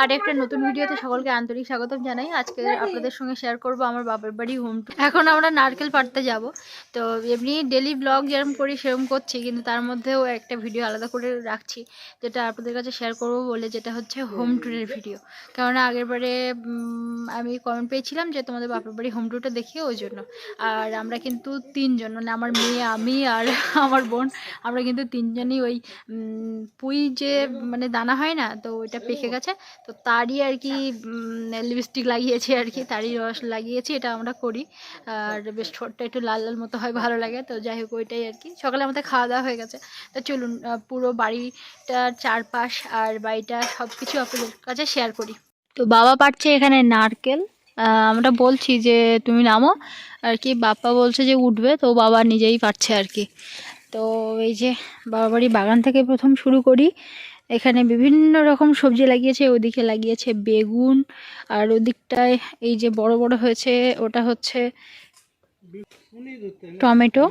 আর একটা নতুন ভিডিওতে সকলকে আন্তরিক স্বাগতম জানাই। আজকে আপনাদের সঙ্গে শেয়ার করব আমার বাবার বাড়ি হোম এখন আমরা নারকেল পাড়তে যাব। তো এমনি ডেলি ব্লগ যেরকম করি সেরকম করছি, কিন্তু তার মধ্যেও একটা ভিডিও আলাদা করে রাখছি, যেটা আপনাদের কাছে শেয়ার করব বলে, যেটা হচ্ছে হোম ট্যুরের ভিডিও কেননা আগের বারে আমি কমেন্ট পেয়েছিলাম যে তোমাদের বাপের বাড়ি হোম ট্যুরটা দেখিয়ে ওই জন্য। আর আমরা কিন্তু তিনজন মানে আমার মেয়ে, আমি আর আমার বোন, আমরা কিন্তু তিনজনই ওই পুঁই যে মানে দানা হয় না, তো ওইটা পেকে গেছে তো তারই আর কি লিপস্টিক লাগিয়েছি আর কি, তারই রস লাগিয়েছি, এটা আমরা করি। আর বেশ ঠোঁটটা একটু লাল লাল মতো হয়, ভালো লাগে। তো যাই হোক, ওইটাই আর কি। সকালে আমাদের খাওয়া দাওয়া হয়ে গেছে। তো চলুন পুরো বাড়িটার চারপাশ আর বাড়িটা সব কিছু আপনাদের কাছে শেয়ার করি। তো বাবা পাচ্ছে এখানে নারকেল। আমরা বলছি যে, তুমি নামো। আর কি, বাপ্পা বলছে যে, উঠবে। তো বাবা নিজেই পারছে আর কি। তো এই যে বাবা বাড়ি বাগান থেকে প্রথম শুরু করি। এখানে বিভিন্ন রকম সবজি লাগিয়েছে, ওদিকে লাগিয়েছে বেগুন, আর ওদিকটায় এই যে বড় বড় হয়েছে, ওটা হচ্ছে টমেটো।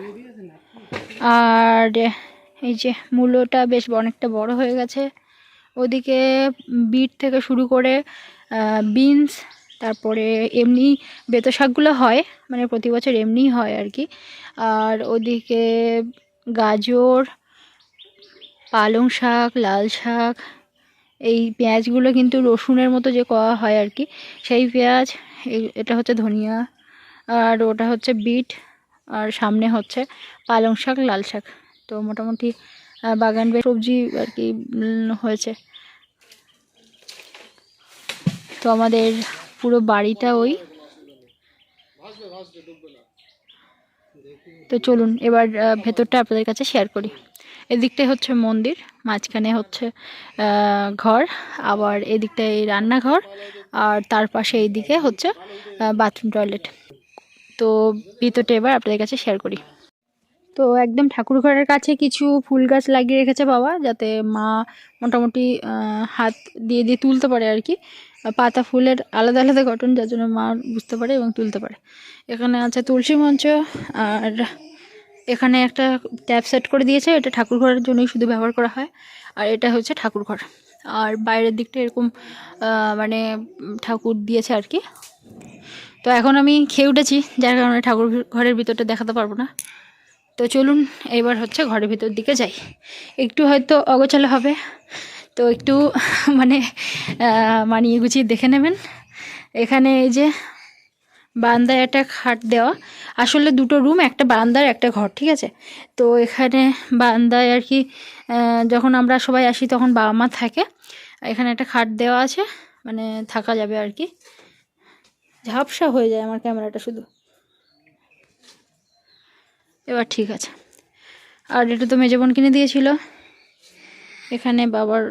আর এই যে মূলোটা বেশ অনেকটা বড় হয়ে গেছে। ওদিকে বিট থেকে শুরু করে বিনস, তারপরে এমনি বেতো শাকগুলো হয় মানে প্রতি বছর এমনিই হয় আর কি। আর ওদিকে গাজর পালং শাক, লাল শাক, এই পেঁয়াজগুলো কিন্তু রসুনের মতো যে করা হয় আর কি, সেই পেঁয়াজ এটা হচ্ছে ধনিয়া, আর ওটা হচ্ছে বিট, আর সামনে হচ্ছে পালং শাক, লাল শাক। তো মোটামুটি বাগান সবজি আর কি হয়েছে। তো আমাদের পুরো বাড়িটা ওই তো চলুন, এবার ভেতরটা আপনাদের কাছে শেয়ার করি। এদিকটাই হচ্ছে মন্দির, মাঝখানে হচ্ছে ঘর, আবার এদিকটায় রান্নাঘর, আর তার পাশে এইদিকে হচ্ছে বাথরুম টয়লেট তো ভিতরটা এবার আপনাদের কাছে শেয়ার করি। তো একদম ঠাকুর ঘরের কাছে কিছু ফুল গাছ লাগিয়ে রেখেছে বাবা, যাতে মা মোটামুটি হাত দিয়ে দিয়ে তুলতে পারে আর কি। পাতা ফুলের আলাদা আলাদা গঠন, যার জন্য মা বুঝতে পারে এবং তুলতে পারে। এখানে আছে তুলসী মঞ্চ, আর এখানে একটা ট্যাপ সেট করে দিয়েছে, এটা ঠাকুর ঘরের জন্যই শুধু ব্যবহার করা হয়, আর এটা হচ্ছে ঠাকুর ঘর আর বাইরের দিকটা এরকম মানে ঠাকুর দিয়েছে আর কি। তো এখন আমি খেয়ে উঠেছি, যার কারণে ঠাকুর ঘরের ভিতরটা দেখাতে পারব না। তো চলুন এবার হচ্ছে ঘরের ভিতর দিকে যাই। একটু হয়তো অগোছালো হবে। তো একটু মানে মানিয়ে গুছিয়ে দেখে নেবেন। এখানে এই যে বারান্দায় একটা খাট দেওয়া। আসলে দুটো রুম, একটা বারান্দার, একটা ঘর, ঠিক আছে? তো এখানে বারান্দায় আর কি যখন আমরা সবাই আসি তখন বাবা মা থাকে। এখানে একটা খাট দেওয়া আছে। মানে থাকা যাবে আর কি। ঝাপসা হয়ে যায় আমার ক্যামেরাটা শুধু। এবার ঠিক আছে। আর এটা তো মেজে বোন কিনে দিয়েছিল। এখানে বাবার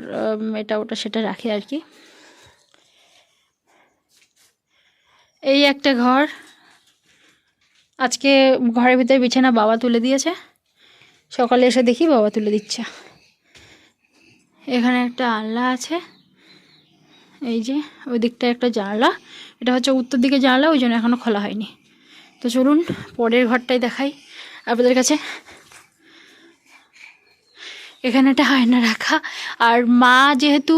এটা ওটা সেটা রাখে আর কি। এই একটা ঘর। আজকে ঘরের ভিতরে বিছানা বাবা তুলে দিয়েছে। সকালে এসে দেখি বাবা তুলে দিচ্ছে। এখানে একটা আনলা আছে। এই যে ওই দিকটা একটা জানলা। এটা হচ্ছে উত্তর দিকে জানলা, ওই জন্য এখনও খোলা হয়নি। তো চলুন, পরের ঘরটাই দেখাই। আপনাদের কাছে? এখানে একটা আয়না রাখা। আর মা যেহেতু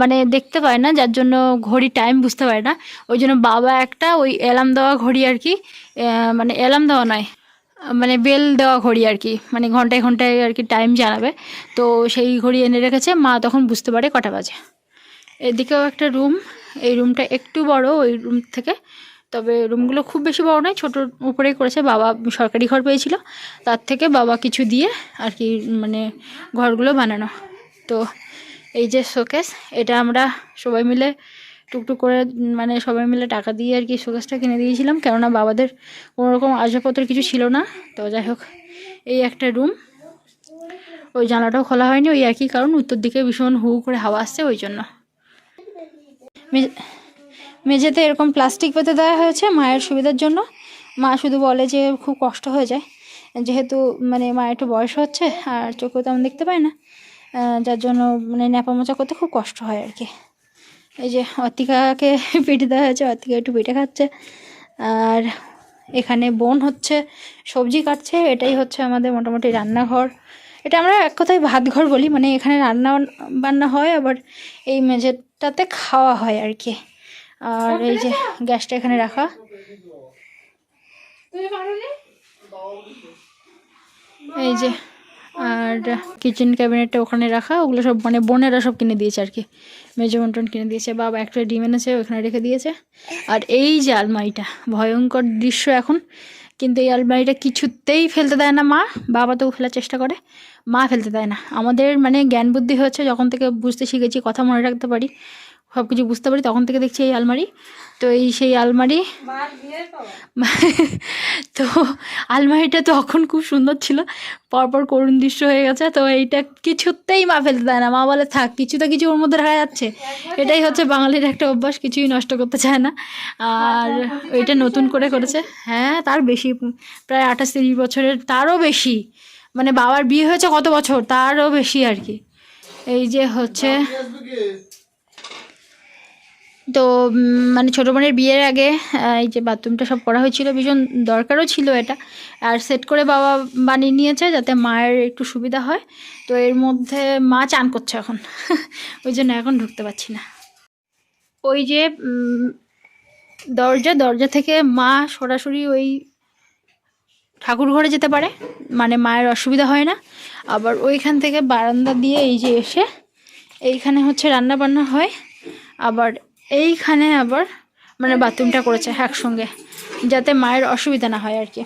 মানে দেখতে পায় না, যার জন্য ঘড়ি টাইম বুঝতে পারে না। ওই জন্য বাবা একটা ওই অ্যালার্ম দেওয়া ঘড়ি আর কি মানে অ্যালার্ম দেওয়া নয় মানে বেল দেওয়া ঘড়ি আর কি মানে ঘন্টায় ঘন্টায় আর কি টাইম জানাবে তো সেই ঘড়ি এনে রেখেছে, মা তখন বুঝতে পারে কটা বাজে। এদিকেও একটা রুম এই রুমটা একটু বড়, ওই রুম থেকে তবে রুমগুলো খুব বেশি বড় নয় ছোটোর উপরেই করেছে। বাবা সরকারি ঘর পেয়েছিল, তার থেকে বাবা কিছু দিয়ে আর কি মানে ঘরগুলো বানানো। তো এই যে শোকেস, এটা আমরা সবাই মিলে টুকটুক করে মানে সবাই মিলে টাকা দিয়ে আর কি শোকেসটা কিনে দিয়েছিলাম। কেননা বাবাদের কোনো রকম আসবাবপত্র কিছু ছিল না। তো যাই হোক, এই একটা রুম। ওই জানলাটাও খোলা হয়নি, ওই একই কারণ, উত্তর দিকে ভীষণ হু করে হাওয়া আসছে, ওই জন্য। মেঝেতে এরকম প্লাস্টিক পেতে দেওয়া হয়েছে মায়ের সুবিধার জন্য। মা শুধু বলে যে খুব কষ্ট হয়ে যায়। যেহেতু মানে মায়ের একটু বয়স হচ্ছে আর চোখেও তেমন দেখতে পায় না যার জন্য মানে ন্যাপা মোচা করতে খুব কষ্ট হয় আর কি। এই যে অতিকাকে পিঠে দেওয়া হয়েছে, অতিকা একটু পিঠে খাচ্ছে। আর এখানে বোন হচ্ছে, সবজি কাটছে, এটাই হচ্ছে আমাদের মোটামুটি রান্নাঘর। এটা আমরা এক কথায় ভাত ঘর বলি মানে এখানে রান্না বান্না হয়, আবার এই মেঝেটাতে খাওয়া হয় আর কি। আর এই যে গ্যাসটা এখানে রাখা। এই যে আর কিচেন ক্যাবিনেটটা ওখানে রাখা। ওগুলো সব মানে বোনেরা সব কিনে দিয়েছে আর কি। মেজো মন্টন কিনে দিয়েছে বাবা একটা ডিম এনেছে ওখানে রেখে দিয়েছে। আর এই যে আলমারিটা ভয়ঙ্কর দৃশ্য এখন। কিন্তু এই আলমারিটা কিছুতেই ফেলতে দেয় না মা। বাবা তো ফেলার চেষ্টা করে মা ফেলতে দেয় না। আমাদের মানে জ্ঞান বুদ্ধি হচ্ছে যখন থেকে বুঝতে শিখেছি কথা মনে রাখতে পারি। সব কিছু বুঝতে পারি তখন থেকে দেখছি এই আলমারি। তো এই সেই আলমারি তো আলমারিটা তখন খুব সুন্দর ছিল। পরপর করুণ দৃশ্য হয়ে গেছে। তো এইটা কিছুতেই মা ফেলতে দেয় না। মা বলে থাক কিছু তো কিছু ওর মধ্যে রাখা যাচ্ছে। এটাই হচ্ছে বাঙালির একটা অভ্যাস কিছুই নষ্ট করতে চায় না। আর ওইটা নতুন করে করেছে। হ্যাঁ তার বেশি প্রায় আঠাশ তিরিশ বছরের তারও বেশি। মানে বাবার বিয়ে হয়েছে কত বছর? তারও বেশি আর কি। এই যে হচ্ছে তো মানে ছোটো বোনের বিয়ের আগে এই যে বাথরুমটা সব করা হয়েছিল, ভীষণ দরকারও ছিল এটা। আর সেট করে বাবা বানিয়ে নিয়েছে যাতে মায়ের একটু সুবিধা হয়। তো এর মধ্যে মা চান করছে এখন। ওই জন্য এখন ঢুকতে পারছি না। ওই যে দরজা দরজা থেকে মা সরাসরি ওই ঠাকুর ঘরে যেতে পারে। মানে মায়ের অসুবিধা হয় না। আবার ওইখান থেকে বারান্দা দিয়ে এই যে এসে, এইখানে হচ্ছে রান্না বান্না হয়। আবার এইখানে আবার মানে বাথরুমটা করেছে একসঙ্গে যাতে মায়ের অসুবিধা না হয় আর কি।